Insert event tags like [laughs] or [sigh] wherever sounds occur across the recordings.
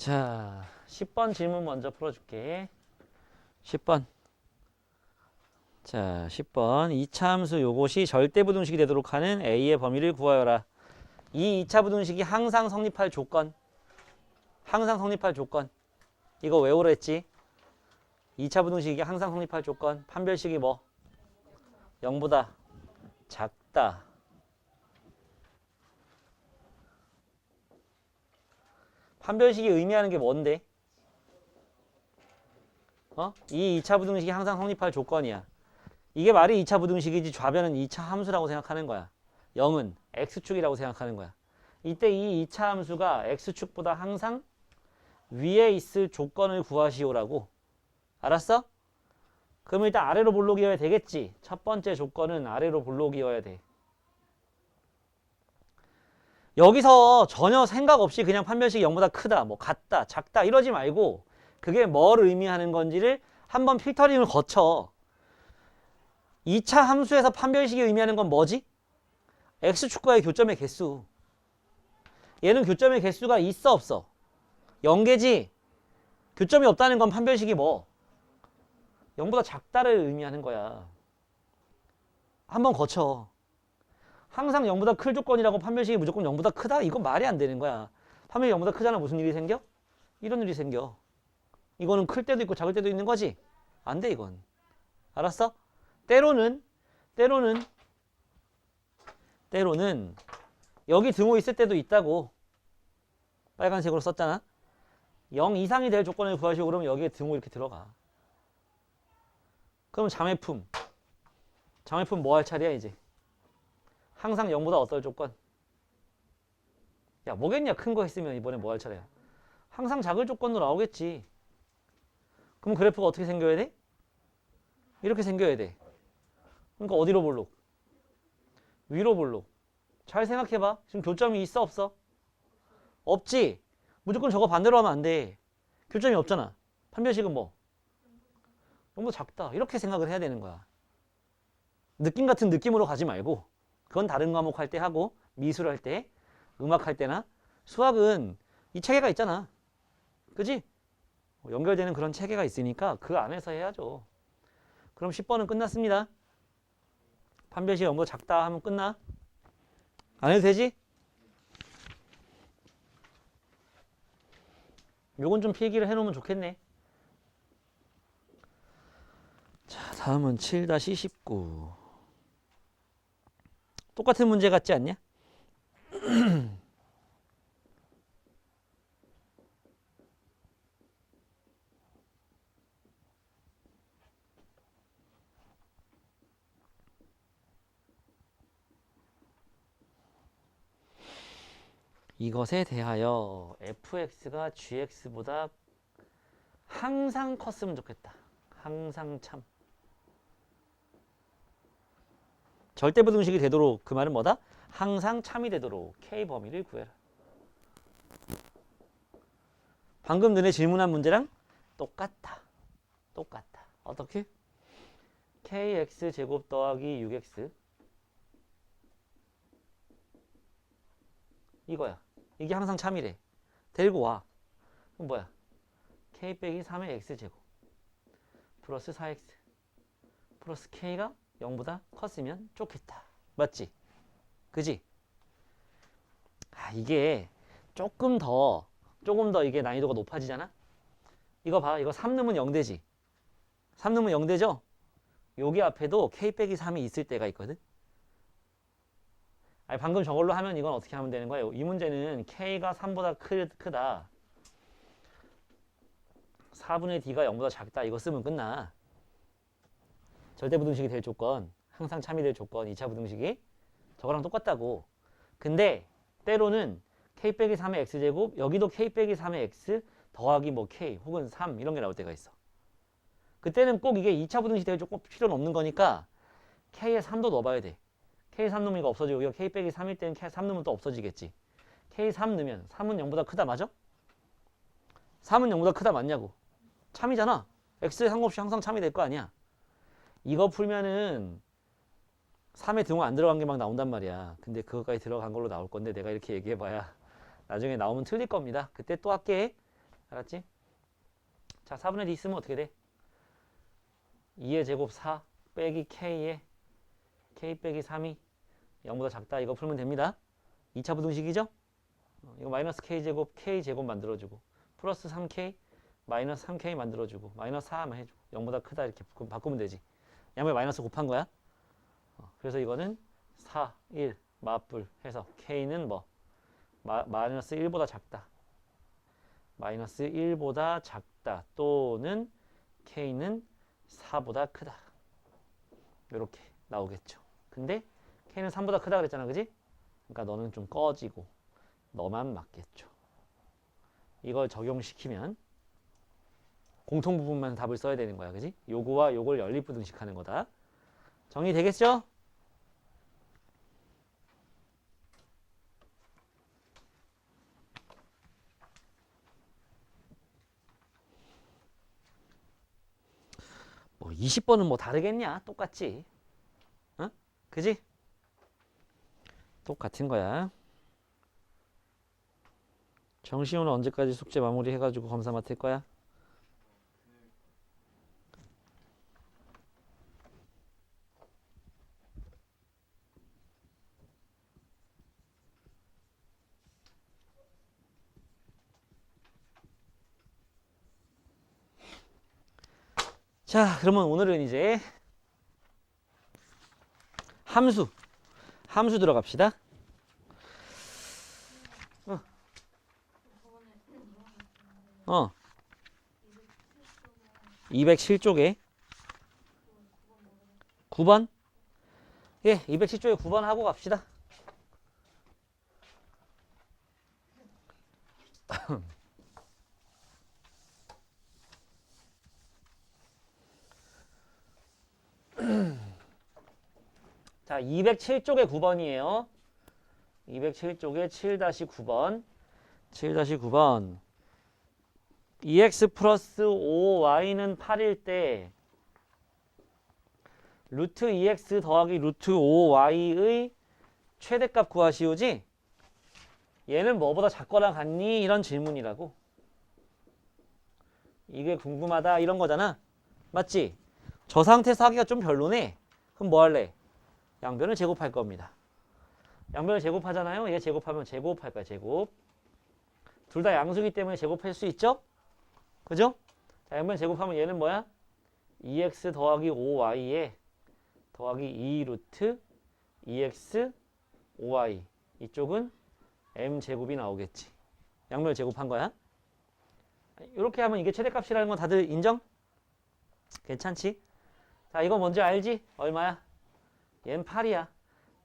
자, 10번 질문 먼저 풀어줄게. 10번. 자, 10번. 이차 함수 요것이 절대 부등식이 되도록 하는 A의 범위를 구하여라. 이 2차 부등식이 항상 성립할 조건. 항상 성립할 조건. 이거 외우라 했지? 2차 부등식이 항상 성립할 조건. 판별식이 뭐? 0보다 작다. 판별식이 의미하는 게 뭔데? 어? 이 2차 부등식이 항상 성립할 조건이야. 이게 말이 2차 부등식이지 좌변은 2차 함수라고 생각하는 거야. 0은 x축이라고 생각하는 거야. 이때 이 2차 함수가 x축보다 항상 위에 있을 조건을 구하시오라고. 알았어? 그럼 일단 아래로 볼록이어야 되겠지. 첫 번째 조건은 아래로 볼록이어야 돼. 여기서 전혀 생각 없이 그냥 판별식이 0보다 크다, 뭐 같다, 작다 이러지 말고 그게 뭘 의미하는 건지를 한번 필터링을 거쳐. 2차 함수에서 판별식이 의미하는 건 뭐지? x축과의 교점의 개수. 얘는 교점의 개수가 있어 없어? 0개지? 교점이 없다는 건 판별식이 뭐? 0보다 작다를 의미하는 거야. 한번 거쳐. 항상 0보다 클 조건이라고 판별식이 무조건 0보다 크다? 이건 말이 안 되는 거야. 판별이 0보다 크잖아. 무슨 일이 생겨? 이런 일이 생겨. 이거는 클 때도 있고 작을 때도 있는 거지? 안 돼, 이건. 알았어? 때로는, 때로는, 때로는 여기 등호 있을 때도 있다고. 빨간색으로 썼잖아. 0 이상이 될 조건을 구하시고 그러면 여기에 등호 이렇게 들어가. 그럼 자매품. 자매품 뭐 할 차례야, 이제? 항상 0보다 어떨 조건? 야, 뭐겠냐? 큰 거 했으면 이번에 뭐 할 차례야? 항상 작을 조건으로 나오겠지. 그럼 그래프가 어떻게 생겨야 돼? 이렇게 생겨야 돼. 그러니까 어디로 볼록? 위로 볼록. 잘 생각해봐. 지금 교점이 있어 없어? 없지. 무조건 저거 반대로 하면 안 돼. 교점이 없잖아. 판별식은 뭐? 너무 작다. 이렇게 생각을 해야 되는 거야. 느낌 같은 느낌으로 가지 말고 그건 다른 과목 할 때 하고 미술 할 때, 음악 할 때나 수학은 이 체계가 있잖아. 그지? 연결되는 그런 체계가 있으니까 그 안에서 해야죠. 그럼 10번은 끝났습니다. 판별식 연거 작다 하면 끝나? 안 해도 되지? 요건 좀 필기를 해놓으면 좋겠네. 자, 다음은 7-19. 똑같은 문제 같지 않냐? [clears throat] 이것에 대하여 fx가 gx보다 항상 컸으면 좋겠다. 항상 참. 절대부등식이 되도록 그 말은 뭐다? 항상 참이 되도록 k 범위를 구해라. 방금 전에 질문한 문제랑 똑같다. 똑같다. 어떻게? kx 제곱 더하기 6x 이거야. 이게 항상 참이래. 데리고 와. 그럼 뭐야? k 빼기 3의 x 제곱 플러스 4x 플러스 k가 0보다 컸으면 좋겠다. 맞지? 그지? 아, 이게 조금 더, 조금 더 이게 난이도가 높아지잖아? 이거 봐. 이거 3 넣으면 0되지? 3 넣으면 0되죠? 여기 앞에도 k 빼기 3이 있을 때가 있거든? 아니, 방금 저걸로 하면 이건 어떻게 하면 되는 거예요? 이 문제는 k가 3보다 크, 크다. 4분의 d가 0보다 작다. 이거 쓰면 끝나. 절대 부등식이 될 조건, 항상 참이 될 조건, 2차 부등식이 저거랑 똑같다고. 근데 때로는 k 빼기 3의 x제곱, 여기도 k 빼기 3의 x 더하기 뭐 k 혹은 3 이런 게 나올 때가 있어. 그때는 꼭 이게 2차 부등식이 될 조건 필요는 없는 거니까 k에 3도 넣어봐야 돼. k 3 넣으면 이거 없어지고 여기가 k 빼기 3일 때는 k 3 넣으면 또 없어지겠지. k 3 넣으면 3은 0보다 크다 맞아? 3은 0보다 크다 맞냐고. 참이잖아. x에 상관없이 항상 참이 될 거 아니야. 이거 풀면은 3에 등호 안 들어간 게 막 나온단 말이야. 근데 그것까지 들어간 걸로 나올 건데 내가 이렇게 얘기해봐야 [laughs] 나중에 나오면 틀릴 겁니다. 그때 또 할게. 알았지? 자 4분의 d 있으면 어떻게 돼? 2의 제곱 4 빼기 k의 k 빼기 3이 0보다 작다 이거 풀면 됩니다 2차 부등식이죠? 어, 이거 마이너스 k 제곱 k 제곱 만들어주고 플러스 3k 마이너스 3k 만들어주고 마이너스 4만 해주고 0보다 크다 이렇게 바꾸- 바꾸면 되지 양면 마이너스 곱한 거야? 어, 그래서 이거는 4, 1 맞불 해서 k는 뭐? 마, 마이너스 1보다 작다. 마이너스 1보다 작다. 또는 k는 4보다 크다. 이렇게 나오겠죠. 근데 k는 3보다 크다 그랬잖아 그지? 그러니까 너는 좀 꺼지고 너만 맞겠죠. 이걸 적용시키면 공통 부분만 답을 써야 되는 거야 그지? 요거와 요걸 연립부등식 하는 거다 정리되겠죠? 뭐 20번은 뭐 다르겠냐? 똑같지. 어? 그지? 똑같은 거야. 정시호는 언제까지 숙제 마무리 해가지고 검사 맡을 거야? 자, 그러면 오늘은 이제 함수, 함수 들어갑시다. 어. 어. 207쪽에 9번? 예, 207쪽에 9번 하고 갑시다. [clears throat] 자, 207쪽에 9번이에요. 207쪽에 7-9번. 7-9번. 2x 플러스 5y는 8일 때 루트 2x 더하기 루트 5y의 최대값 구하시오지? 얘는 뭐보다 작거나 같니? 이런 질문이라고. 이게 궁금하다 이런 거잖아. 맞지? 저 상태에서 하기가 좀 별로네. 그럼 뭐 할래? 양변을 제곱할 겁니다. 양변을 제곱하잖아요. 얘 제곱하면 제곱할 거야. 제곱. 둘 다 양수기 때문에 제곱할 수 있죠? 그죠? 자, 양변 제곱하면 얘는 뭐야? 2x 더하기 5y에 더하기 2 루트 2x 5y 이쪽은 m 제곱이 나오겠지. 양변을 제곱한 거야. 이렇게 하면 이게 최대값이라는 건 다들 인정? 괜찮지? 자, 이거 뭔지 알지? 얼마야? 얘는 8이야.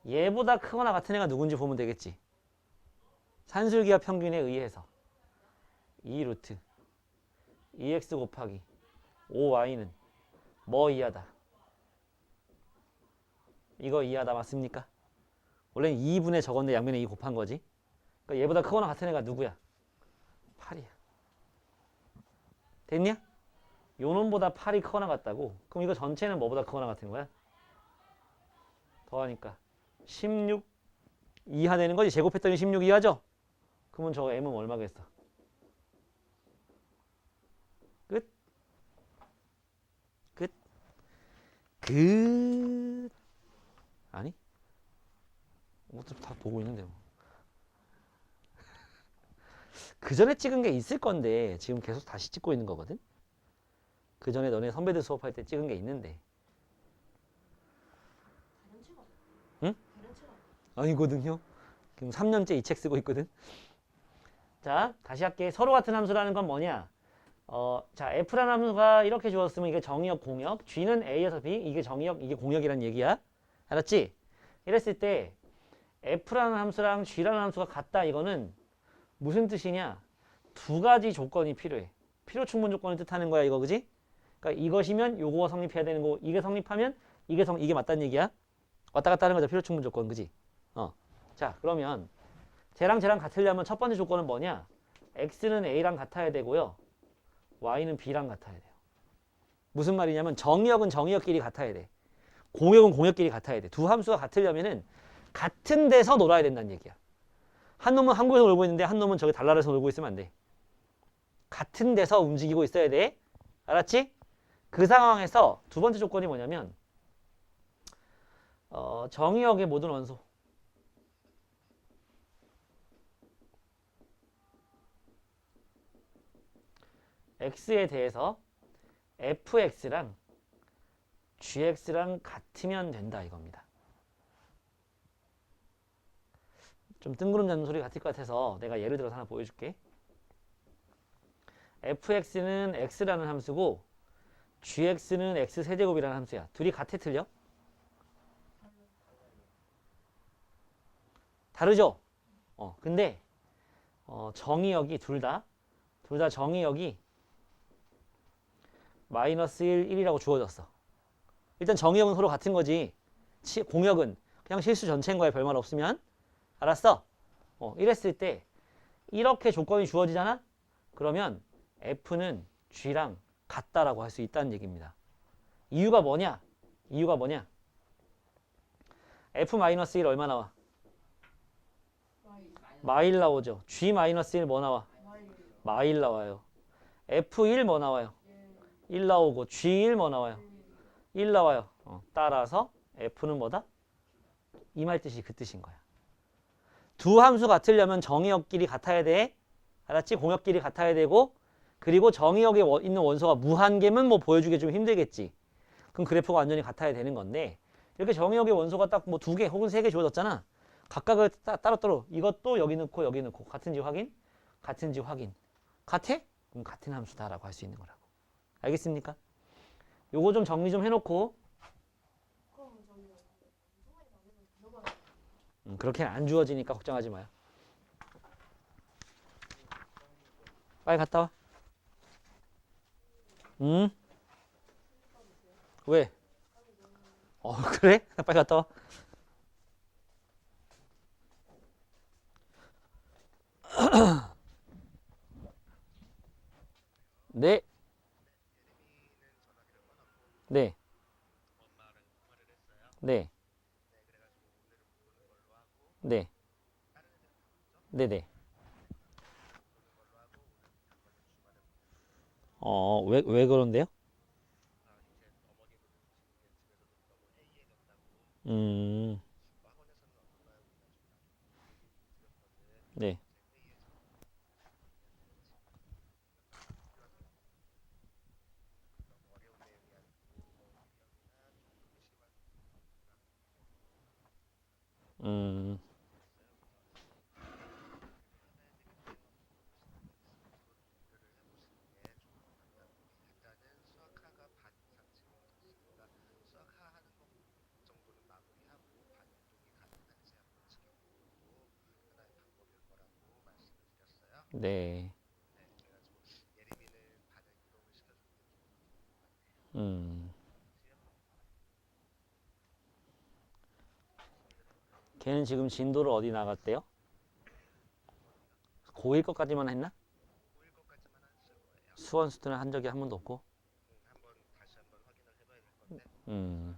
얘보다 크거나 같은 애가 누군지 보면 되겠지. 산술기하 평균에 의해서 2 루트 2x 곱하기 5y는 뭐 이하다? 이거 이하다 맞습니까? 원래는 2분의 적었는데 양면에 2 곱한 거지. 그러니까 얘보다 크거나 같은 애가 누구야? 8이야. 됐냐? 요 놈보다 8이 크거나 같다고? 그럼 이거 전체는 뭐보다 크거나 같은 거야? 더하니까 16 이하 되는 거지. 제곱했더니 16 이하죠? 그러면 저 m은 얼마겠어? 끝? 끝? 끝? 아니? 어차피 다 보고 있는데 뭐. [laughs] 그 전에 찍은 게 있을 건데 지금 계속 다시 찍고 있는 거거든? 그 전에 너네 선배들 수업할 때 찍은 게 있는데 응? 아니거든요. 지금 3년째 이 책 쓰고 있거든. 자, 다시 할게. 서로 같은 함수라는 건 뭐냐? 어, 자, F라는 함수가 이렇게 주었으면 이게 정의역, 공역. G는 A에서 B. 이게 정의역, 이게 공역이란 얘기야. 알았지? 이랬을 때 F라는 함수랑 G라는 함수가 같다. 이거는 무슨 뜻이냐? 두 가지 조건이 필요해. 필요 충분 조건을 뜻하는 거야, 이거 그지? 그러니까 이것이면 요거가 성립해야 되는 거고 이게 성립하면 이게 성 이게 맞다는 얘기야. 왔다 갔다 하는 거죠. 필요 충분 조건. 그지? 어. 자, 그러면 쟤랑 쟤랑 같으려면 첫 번째 조건은 뭐냐? x는 a랑 같아야 되고요. y는 b랑 같아야 돼요. 무슨 말이냐면 정의역은 정의역끼리 같아야 돼. 공역은 공역끼리 같아야 돼. 두 함수가 같으려면은 같은 데서 놀아야 된다는 얘기야. 한 놈은 한국에서 놀고 있는데 한 놈은 저기 달나라에서 놀고 있으면 안 돼. 같은 데서 움직이고 있어야 돼. 알았지? 그 상황에서 두 번째 조건이 뭐냐면 어, 정의역의 모든 원소 x에 대해서 fx랑 gx랑 같으면 된다 이겁니다. 좀 뜬구름 잡는 소리 같을 것 같아서 내가 예를 들어서 하나 보여줄게. fx는 x라는 함수고 gx는 x 세제곱이라는 함수야. 둘이 같아 틀려? 다르죠? 어, 근데 어, 정의역이 둘 다, 둘 다 정의역이 마이너스 1, 1이라고 주어졌어. 일단 정의역은 서로 같은 거지. 치- 공역은 그냥 실수 전체인 거야. 별말 없으면. 알았어? 어, 이랬을 때 이렇게 조건이 주어지잖아? 그러면 F는 G랑 같다라고 할 수 있다는 얘기입니다. 이유가 뭐냐? 이유가 뭐냐? F-1 얼마 나와? 마일 나오죠. G-1 뭐 나와? 마일 나와요. F1 뭐 나와요? 1 나오고 G1 뭐 나와요? 1 나와요. 어, 따라서 F는 뭐다? 이 말 뜻이 그 뜻인 거야. 두 함수 같으려면 정의역끼리 같아야 돼. 알았지? 공역끼리 같아야 되고 그리고 정의역에 워- 있는 원소가 무한계면 뭐 보여주기 좀 힘들겠지. 그럼 그래프가 완전히 같아야 되는 건데 이렇게 정의역의 원소가 딱 뭐 두 개 혹은 세 개 주어졌잖아. 각각을 따, 따로따로 이것도 여기 넣고 여기 넣고 같은지 확인, 같은지 확인. 같아? 그럼 같은 함수다라고 할 수 있는 거라고. 알겠습니까? 요거 좀 정리 좀 해놓고 음, 그렇게는 안 주어지니까 걱정하지 마요. 빨리 갔다 와. 응? 왜? 어, [laughs] 그래? 빨리 갔다 와. [clears throat] 네. 네. 네. 네. 네네. 어, 왜, 왜 그런데요? 음, 네. 음, 네. 음. 걔는 지금 진도를 어디 나갔대요? 고1 것까지만 했나? 수원 수트는 한 적이 한 번도 없고. 음.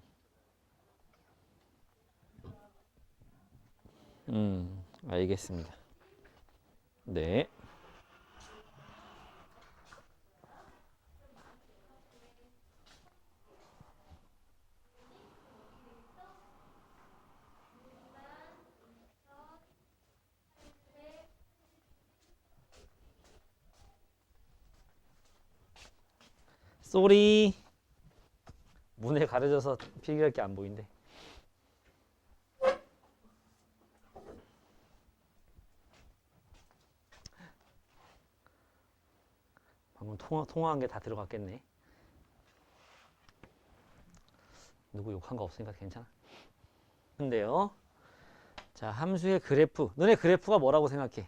음, 알겠습니다. 네. 쏘리 문에 가려져서 필기할 게 안 보인대. 방금 통화, 통화한 게 다 들어갔겠네. 누구 욕한 거 없으니까 괜찮아. 근데요. 자, 함수의 그래프. 너네 그래프가 뭐라고 생각해?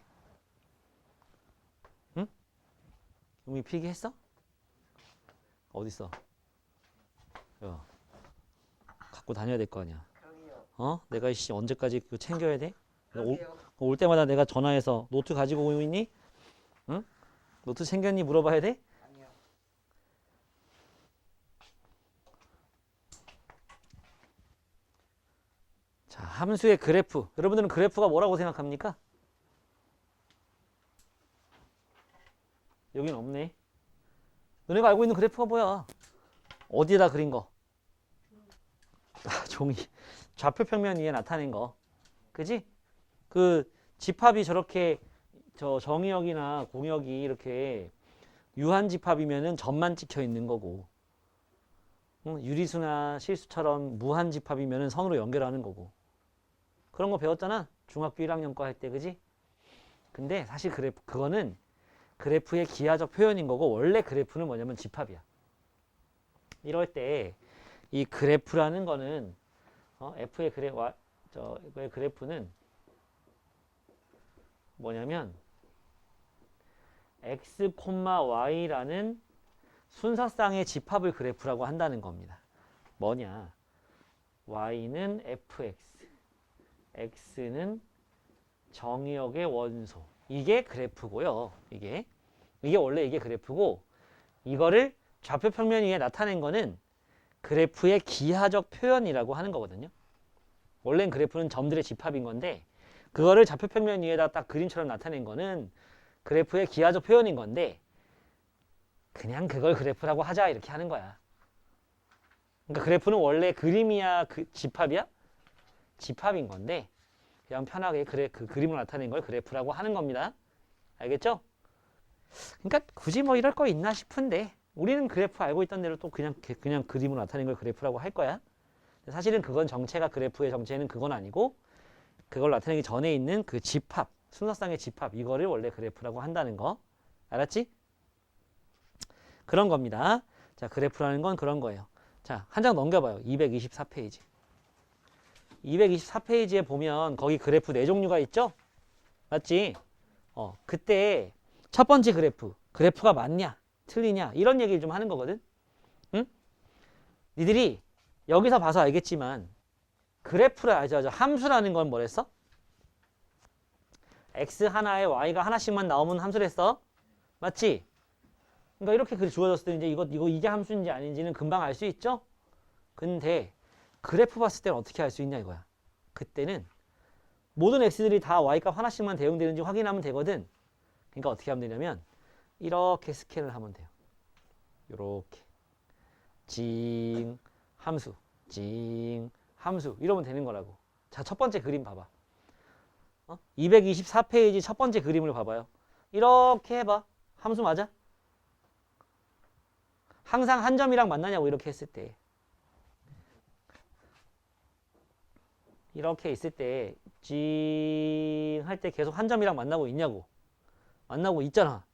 응? 용이 필기했어? 어딨어? 야, 갖고 다녀야 될 거 아니야. 어? 내가 이씨 언제까지 그거 챙겨야 돼? 올. 올 때마다 내가 전화해서 노트 가지고 오고 있니? 응? 노트 챙겼니? 물어봐야 돼? 자, 함수의 그래프. 여러분들은 그래프가 뭐라고 생각합니까? 여긴 없네. 너네가 알고 있는 그래프가 뭐야? 어디에다 그린 거? 아, 종이. 좌표 평면 위에 나타낸 거. 그지? 그 집합이 저렇게 저 정의역이나 공역이 이렇게 유한 집합이면은 점만 찍혀 있는 거고. 어, 유리수나 실수처럼 무한 집합이면은 선으로 연결하는 거고. 그런 거 배웠잖아. 중학교 1학년 거할 때, 그지? 근데 사실 그래프, 그거는 그래프의 기하적 표현인 거고, 원래 그래프는 뭐냐면 집합이야. 이럴 때, 이 그래프라는 거는, 어, F의 그래, 와, 저, 의 그래프는 뭐냐면, x, y라는 순서쌍의 집합을 그래프라고 한다는 겁니다. 뭐냐? y는 fx, x는 정의역의 원소. 이게 그래프고요. 이게 이게 원래 이게 그래프고 이거를 좌표 평면 위에 나타낸 거는 그래프의 기하적 표현이라고 하는 거거든요. 원래는 그래프는 점들의 집합인 건데 그거를 좌표 평면 위에다 딱 그림처럼 나타낸 거는 그래프의 기하적 표현인 건데 그냥 그걸 그래프라고 하자 이렇게 하는 거야. 그러니까 그래프는 원래 그림이야 그 집합이야? 집합인 건데 그냥 편하게 그래 그 그림을 나타낸 걸 그래프라고 하는 겁니다. 알겠죠? 그러니까 굳이 뭐 이럴 거 있나 싶은데 우리는 그래프 알고 있던 대로 또 그냥 그- 그냥 그림으로 나타낸 걸 그래프라고 할 거야. 사실은 그건 정체가 그래프의 정체는 그건 아니고 그걸 나타내기 전에 있는 그 집합 순서쌍의 집합 이거를 원래 그래프라고 한다는 거 알았지? 그런 겁니다. 자 그래프라는 건 그런 거예요. 자 한 장 넘겨봐요. 224페이지. 224페이지에 보면 거기 그래프 네 종류가 있죠? 맞지? 어, 그때 첫 번째 그래프, 그래프가 맞냐, 틀리냐 이런 얘기를 좀 하는 거거든. 응? 니들이 여기서 봐서 알겠지만 그래프를 알죠, 알죠? 함수라는 건 뭐랬어? x 하나에 y가 하나씩만 나오면 함수랬어. 맞지? 그러니까 이렇게 글이 주어졌을 때 이제 이거 이거 이게 함수인지 아닌지는 금방 알 수 있죠? 근데 그래프 봤을 때는 어떻게 알 수 있냐 이거야. 그때는 모든 x들이 다 y값 하나씩만 대응되는지 확인하면 되거든. 그러니까 어떻게 하면 되냐면 이렇게 스캔을 하면 돼요. 요렇게 징 함수 징 함수 이러면 되는 거라고. 자, 첫 번째 그림 봐봐. 어? 224페이지 첫 번째 그림을 봐봐요. 이렇게 해봐. 함수 맞아? 항상 한 점이랑 만나냐고 이렇게 했을 때 이렇게 있을 때 징 할 때 계속 한 점이랑 만나고 있냐고. 만나고 있잖아.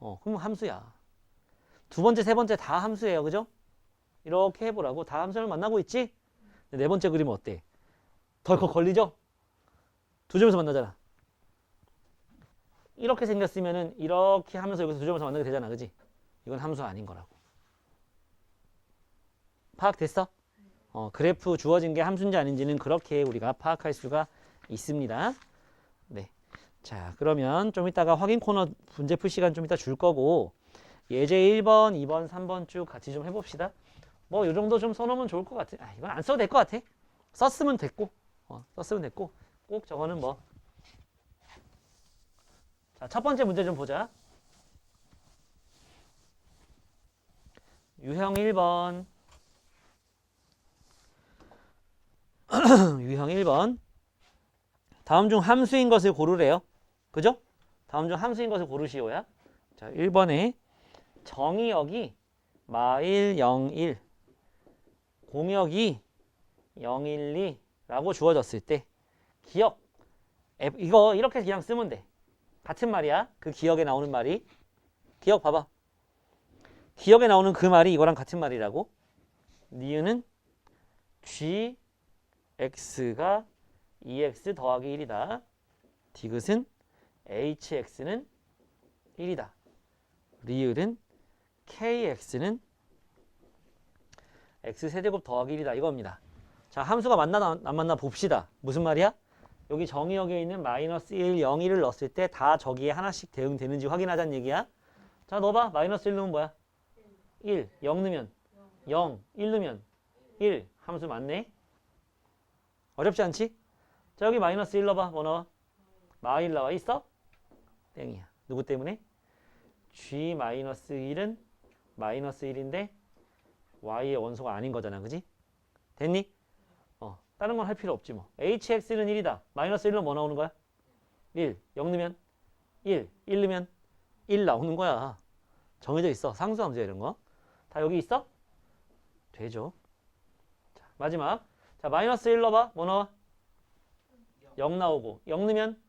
어 그럼 함수야. 두 번째 세 번째 다 함수예요. 그죠? 이렇게 해보라고. 다 함수를 만나고 있지? 네 번째 그림은 어때? 덜컥 걸리죠? 두 점에서 만나잖아. 이렇게 생겼으면은 이렇게 하면서 여기서 두 점에서 만나게 되잖아. 그지? 이건 함수 아닌 거라고. 파악됐어? 어, 그래프 주어진 게 함수인지 아닌지는 그렇게 우리가 파악할 수가 있습니다. 네. 자, 그러면 좀 이따가 확인 코너 문제 풀 시간 좀 이따 줄 거고 예제 1번, 2번, 3번 쭉 같이 좀 해봅시다. 뭐 이 정도 좀 써놓으면 좋을 것 같아. 아, 이건 안 써도 될 것 같아. 썼으면 됐고, 어, 썼으면 됐고 꼭 저거는 뭐. 자, 첫 번째 문제 좀 보자. 유형 1번. [clears throat] 유형 1번. 다음 중 함수인 것을 고르래요. 그죠? 다음 중 함수인 것을 고르시오야. 자, 1번에 정의역이 마일 01, 공역이 012라고 주어졌을 때 기억 이거 이렇게 그냥 쓰면 돼. 같은 말이야. 그 기억에 나오는 말이 기억 봐봐. 기억에 나오는 그 말이 이거랑 같은 말이라고. 니은은 G x가 2x 더하기 1이다. 디귿은 hx는 1이다. 리을은 kx는 x 세제곱 더하기 1이다. 이겁니다. 자, 함수가 맞나 안 맞나 봅시다. 무슨 말이야? 여기 정의역에 있는 마이너스 1, 0, 1을 넣었을 때 다 저기에 하나씩 대응되는지 확인하자는 얘기야. 자, 넣어봐. 마이너스 1 넣으면 뭐야? 1. 0 넣으면 0. 1 넣으면 1. 함수 맞네. 어렵지 않지? 자 여기 마이너스 1 넣어봐 뭐 나와? 마일 나와 있어? 땡이야 누구 때문에? g 마이너스 1은 마이너스 1인데 y의 원소가 아닌 거잖아. 그지? 됐니? 어, 다른 건 할 필요 없지 뭐. hx는 1이다. 마이너스 1로 뭐 나오는 거야? 1. 0 넣으면 1. 1 넣으면 1 나오는 거야. 정해져 있어. 상수함수야 이런 거. 다 여기 있어? 되죠. 자, 마지막. 자, 마이너스 1 넣어봐. 뭐 나와? 0 나오고 0 넣으면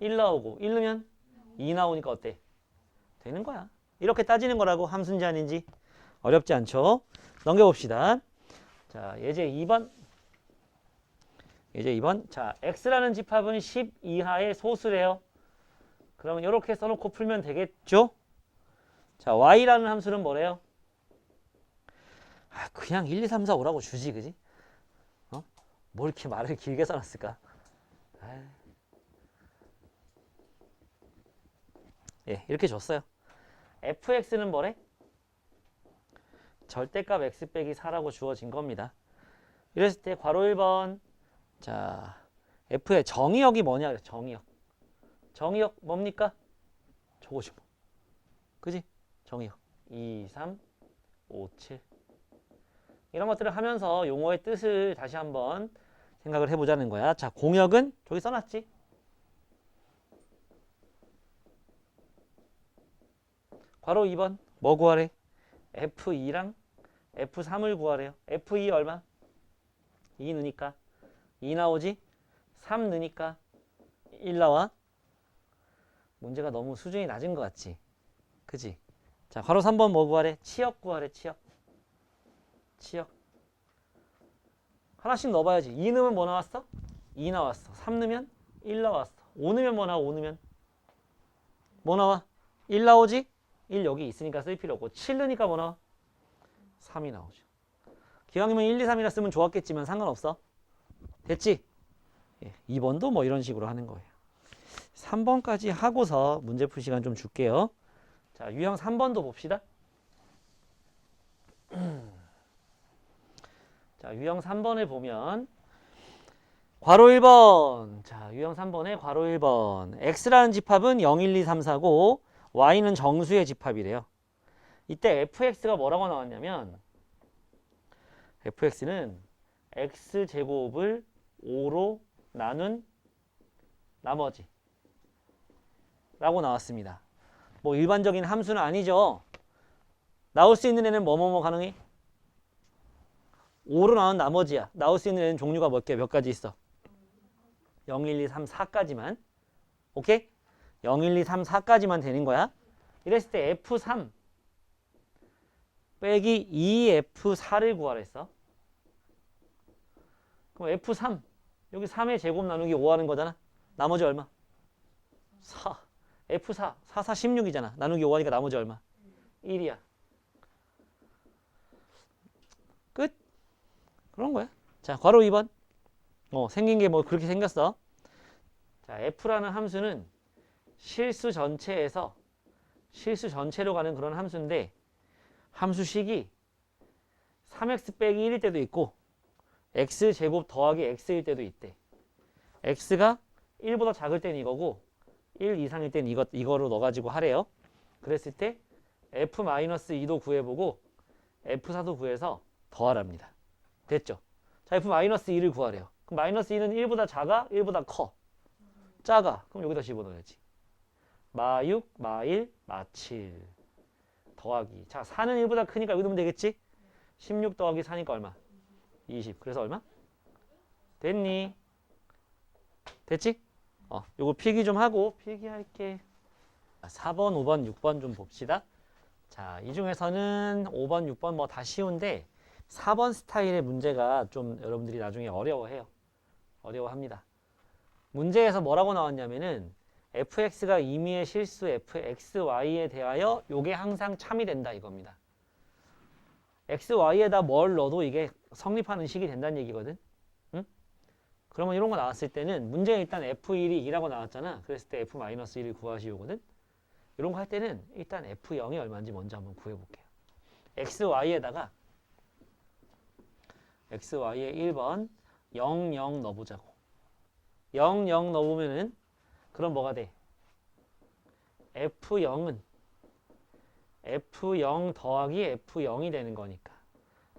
1 나오고 1 넣으면 2 나오니까 어때? 되는 거야. 이렇게 따지는 거라고 함수인지 아닌지 어렵지 않죠? 넘겨봅시다. 자, 예제 2번. 예제 2번. 자, x라는 집합은 10 이하의 소수래요. 그럼 이렇게 써놓고 풀면 되겠죠? 자, y라는 함수는 뭐래요? 아, 그냥 1, 2, 3, 4, 5라고 주지, 그지? 어? 뭘 이렇게 말을 길게 써놨을까? 아이. 예, 이렇게 줬어요. fx는 뭐래? 절대값 x 빼기 4라고 주어진 겁니다. 이랬을 때 괄호 1번 자 f의 정의역이 뭐냐 정의역 정의역 뭡니까? 저거지 뭐 그지? 정의역 2, 3, 5, 7 이런 것들을 하면서 용어의 뜻을 다시 한번 생각을 해보자는 거야 자 공역은 저기 써놨지 괄호 2번 뭐 구하래? F2랑 F3을 구하래요. F2 얼마? 2 넣으니까 2 나오지? 3 넣으니까 1 나와. 문제가 너무 수준이 낮은 것 같지? 그지? 자, 괄호 3번 뭐 구하래? 치역 구하래, 치역. 치역. 하나씩 넣어봐야지. 2 넣으면 뭐 나왔어? 2 나왔어. 3 넣으면 1 나왔어. 5 넣으면 뭐 나와? 5 넣으면? 뭐 나와? 1 나오지? 1 여기 있으니까 쓸 필요 없고 7 넣으니까 뭐 나와? 3이 나오죠. 기왕이면 1, 2, 3이라 쓰면 좋았겠지만 상관없어. 됐지? 예, 2번도 뭐 이런 식으로 하는 거예요. 3번까지 하고서 문제 풀 시간 좀 줄게요. 자, 유형 3번도 봅시다. 자, 유형 3번을 보면 괄호 1번. 자, 유형 3번의 괄호 1번. x라는 집합은 0, 1, 2, 3, 4고 y는 정수의 집합이래요. 이때 fx가 뭐라고 나왔냐면 fx는 x제곱을 5로 나눈 나머지 라고 나왔습니다. 뭐 일반적인 함수는 아니죠. 나올 수 있는 애는 뭐뭐뭐 가능해? 5로 나눈 나머지야. 나올 수 있는 애는 종류가 몇 개, 몇 가지 있어? 0, 1, 2, 3, 4까지만. 오케이? 0, 1, 2, 3, 4까지만 되는 거야. 이랬을 때 F3 빼기 2F4를 구하랬어. 그럼 F3 여기 3의 제곱 나누기 5 하는 거잖아. 나머지 얼마? 4. F4 4, 4, 16이잖아. 나누기 5 하니까 나머지 얼마? 1이야. 끝. 그런 거야. 자, 괄호 2번. 어, 생긴 게 뭐 그렇게 생겼어. 자, F라는 함수는 실수 전체에서 실수 전체로 가는 그런 함수인데 함수식이 3x 빼기 1일 때도 있고 x 제곱 더하기 x일 때도 있대. x가 1보다 작을 땐 이거고 1 이상일 땐 이거, 이거로 넣어가지고 하래요. 그랬을 때 f-2도 구해보고 f4도 구해서 더하랍니다. 됐죠? 자, f-2를 구하래요. 그럼 마이너스 2는 1보다 작아? 1보다 커? 작아. 그럼 여기다 집어넣어야지. 마 6, 마 1, 마 7 더하기. 자, 4는 1보다 크니까 여기 넣으면 되겠지? 16 더하기 4니까 얼마? 20. 그래서 얼마? 됐니? 됐지? 어, 요거 필기 좀 하고 필기할게. 4번, 5번, 6번 좀 봅시다. 자, 이 중에서는 5번, 6번 뭐 다 쉬운데 4번 스타일의 문제가 좀 여러분들이 나중에 어려워해요. 어려워합니다. 문제에서 뭐라고 나왔냐면은 fx가 임의의 실수 fxy에 대하여 요게 항상 참이 된다 이겁니다. xy에다 뭘 넣어도 이게 성립하는 식이 된다는 얘기거든. 응? 그러면 이런 거 나왔을 때는 문제에 일단 f1이 2라고 나왔잖아. 그랬을 때 f-1을 구하시오거든. 이런 거 할 때는 일단 f0이 얼마인지 먼저 한번 구해볼게요. xy에다가 xy에 1번 0, 0 넣어보자고. 0, 0 넣어보면은 그럼 뭐가 돼? F0은 F0 더하기 F0이 되는 거니까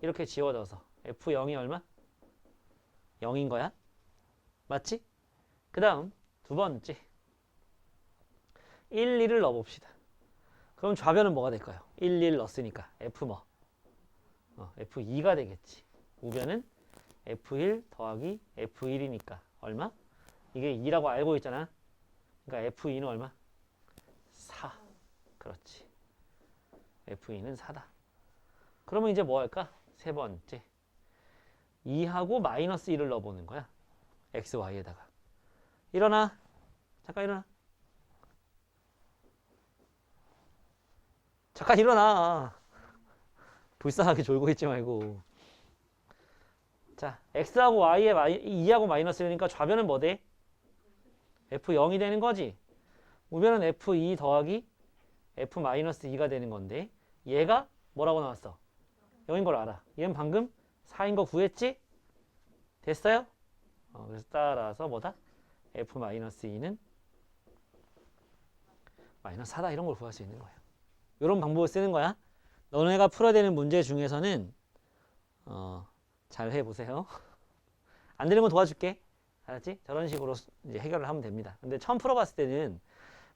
이렇게 지워져서 F0이 얼마? 0인 거야? 맞지? 그 다음 두 번째 1, 2를 넣어봅시다. 그럼 좌변은 뭐가 될까요? 1, 1 넣었으니까 F 뭐? 어, F2가 되겠지. 우변은 F1 더하기 F1이니까 얼마? 이게 2라고 알고 있잖아. 그러니까 F2는 얼마? 4. 그렇지. F2는 4다. 그러면 이제 뭐 할까? 세 번째. 2하고 마이너스 1을 넣어보는 거야. x, y에다가. 일어나. 잠깐 일어나. 잠깐 일어나. 불쌍하게 졸고 있지 말고. 자, x하고 y에 마이, 2하고 마이너스 1이니까 좌변은 뭐 돼? f0이 되는 거지. 우변은 f2 더하기 f 마이너스 2가 되는 건데 얘가 뭐라고 나왔어? 0인 걸 알아. 얘는 방금 4인 거 구했지? 됐어요? 어, 그래서 따라서 뭐다? f 마이너스 2는 마이너스 4다 이런 걸 구할 수 있는 거예요. 이런 방법을 쓰는 거야. 너네가 풀어야 되는 문제 중에서는 어, 잘 해보세요. [laughs] 안 되는 건 도와줄게. 알았지? 저런 식으로 이제 해결을 하면 됩니다. 근데 처음 풀어봤을 때는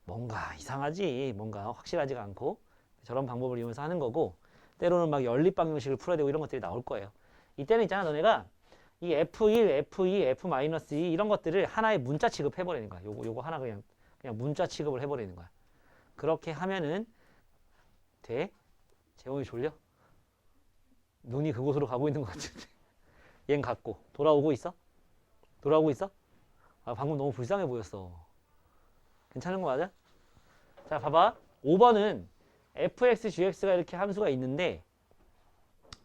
뭔가 이상하지, 뭔가 확실하지가 않고 저런 방법을 이용해서 하는 거고 때로는 막 연립 방정식을 풀어야 되고 이런 것들이 나올 거예요. 이때는 있잖아, 너네가 이 F1, F2, F-2 이런 것들을 하나의 문자 취급해 버리는 거야. 요거 요거 하나 그냥 그냥 문자 취급을 해 버리는 거야. 그렇게 하면은 돼. 재홍이 졸려? 눈이 그곳으로 가고 있는 것 같은데. 얜 갔고 돌아오고 있어? 돌아오고 있어? 아, 방금 너무 불쌍해 보였어. 괜찮은 거 맞아? 자, 봐봐. 5번은 fx, gx가 이렇게 함수가 있는데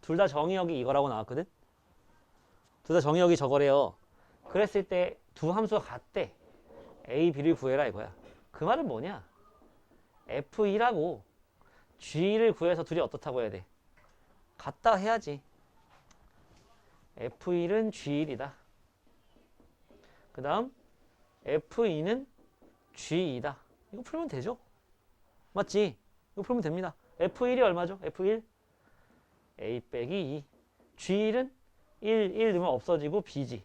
둘 다 정의역이 이거라고 나왔거든? 둘 다 정의역이 저거래요. 그랬을 때 두 함수가 같대. a, b를 구해라 이거야. 그 말은 뭐냐? f2라고 g를 구해서 둘이 어떻다고 해야 돼? 같다 해야지. F1은 g1이다. 그 다음 f2는 g2다. 이거 풀면 되죠? 맞지? 이거 풀면 됩니다. f1이 얼마죠? f1 a 빼기 2 g1은 1, 1 넣으면 없어지고 b지.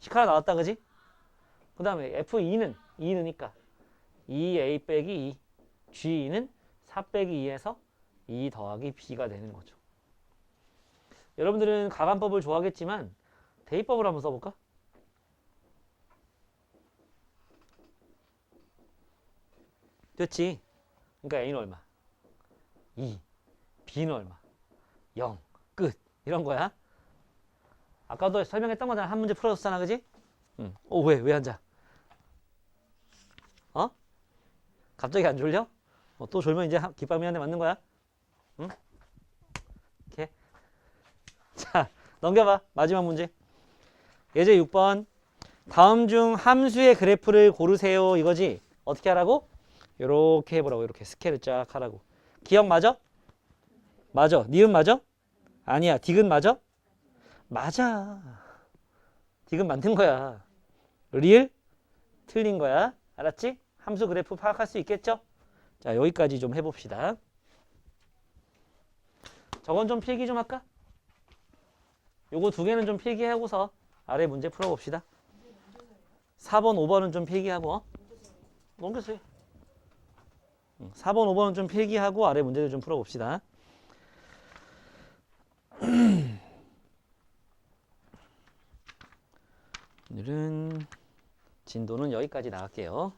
식 하나 나왔다 그지? 그 다음에 f2는 2느니까 2a 빼기 2 g2는 4 빼기 2에서 2 더하기 b가 되는 거죠. 여러분들은 가관법을 좋아하겠지만 대입법을 한번 써볼까? 됐지? 그러니까 A는 얼마? 2. B는 얼마? 0. 끝. 이런 거야. 아까도 설명했던 거잖아. 한 문제 풀어줬잖아. 그지? 응. 어, 왜? 왜 앉아? 어? 갑자기 안 졸려? 어, 또 졸면 이제 한- 깃발미한테 맞는 거야? 응? 이렇게. 자, 넘겨봐. 마지막 문제. 예제 6번. 다음 중 함수의 그래프를 고르세요. 이거지? 어떻게 하라고? 요렇게 해보라고. 이렇게 스케일을 쫙 하라고. 기억 맞아? 맞아. 니은 맞아? 아니야. 디귿 맞아? 맞아. 디귿 만든 거야. 리을? 틀린 거야. 알았지? 함수 그래프 파악할 수 있겠죠? 자, 여기까지 좀 해봅시다. 저건 좀 필기 좀 할까? 요거 두 개는 좀 필기하고서 아래 문제 풀어봅시다. 4번, 5번은 좀 필기하고 어? 넘겼어요. 응, 4번, 5번은 좀 필기하고 아래 문제를 좀 풀어봅시다. [clears throat] 오늘은 진도는 여기까지 나갈게요.